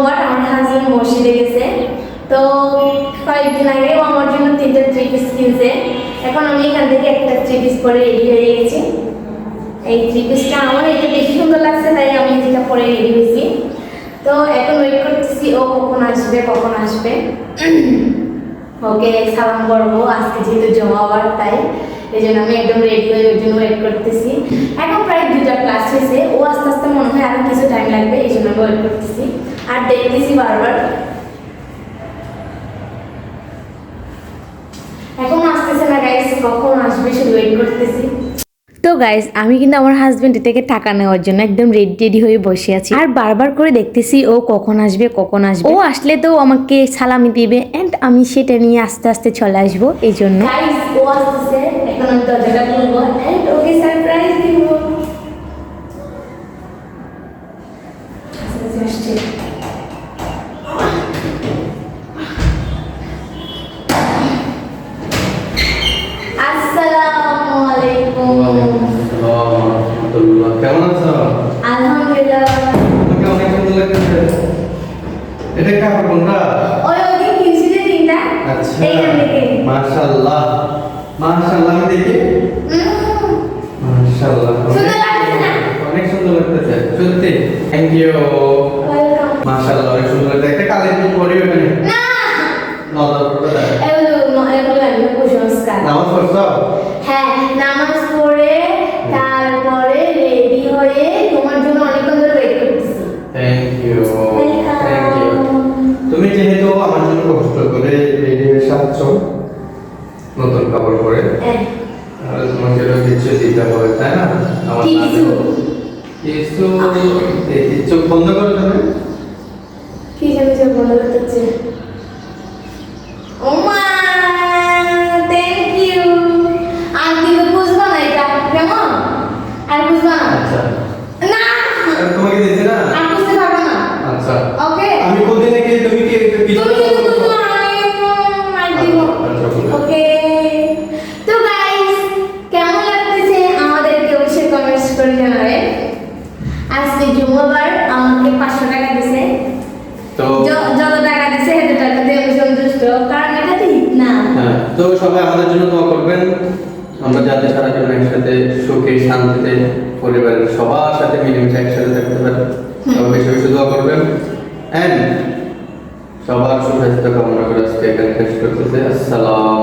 সোমবার আমার হাজবেন্ড মসজিদে গেছে। তো কয়েকদিন আগে ও আমার জন্য তিনটা থ্রি পিস কিনছে। এখন আমি এখান থেকে একটা থ্রি পিস পরে রেডি হয়ে গেছি। এই থ্রি পিসটা আমার এটা বেশি সুন্দর লাগছে, তাই আমি যেটা পরে রেডি হয়েছি। তো এখন ওয়েট করতেছি, ও কখন আসবে কখন আসবে। ওকে সালাম করব, আজকে যেহেতু জমাবার তাই এই জন্য আমি একদম রেডি হয়ে ওই জন্য ওয়েট করতেছি। এখন প্রায় দুটা ক্লাস হয়েছে, ও আস্তে আস্তে মনে হয় আরও কিছু টাইম লাগবে এই জন্য আমি ওয়েট করতেছি। আর দেখতেছি বারবার। এখন আসতেছে না গাইস কখন আসবে শুধু ওয়েট করতেছি। তো গাইস আমি কিন্তু আমার হাজবেন্ড থেকে টাকা নেওয়ার জন্য একদম রেডি রেডি হয়ে বসে আছি। আর বারবার করে দেখতেছি ও কখন আসবে কখন আসবে। ও আসলে তো আমাকে সালামি দিবে এন্ড আমি সেটা নিয়ে আস্তে আস্তে চলে আসব এই জন্য। ও আসতেছে এখন আমি দরজাটা খুলবো। এন্ড ওকে সারপ্রাইজ দিব। এটা কাপড় কোনটা ওই ওই দিন কিনছি যে তিনটা আচ্ছা। এইখান থেকে মাশাআল্লাহ। মাশাআল্লাহ আমি দেখি? মাশাআল্লাহ। সুন্দর লাগতেছে না? অনেক সুন্দর লাগতেছে। সত্যি। Thank you. মাশাআল্লাহ অনেক সুন্দর লাগতেছে। একটা কালের কি পরি ওখানে না। নজর পড়ে এগুলো ন- এগুলো আমি কুসংস্কার নামাজ পড়ছো? হ্যাঁ। হয়ে সাজছ নতুন কাপড় পরে? তাহলে আর তোমাকে তো কিছু দিতে হবে তাই না? আমার কিছু? কিছু বন্ধ করে দেবে কি জানি যে বলে হচ্ছে। কমেন্টস করে আজকে জুমাবার আমাকে পাঁচশো টাকা দিছে। যত টাকা দিছে সেটা টাকা দিয়ে আমি সন্তুষ্ট। কারণ এটা তো না। হ্যাঁ তো সবাই আমাদের জন্য দোয়া করবেন। আমরা যাতে সারা জীবন একসাথে সুখে শান্তিতে পরিবারের সবার সাথে মিলেমিশে একসাথে থাকতে পারি। সবাই বেশি বেশি দোয়া করবেন। এন্ড সবার সুস্বাস্থ্য কামনা করে আজকে এখানে শেষ করতেছে। আসসালাম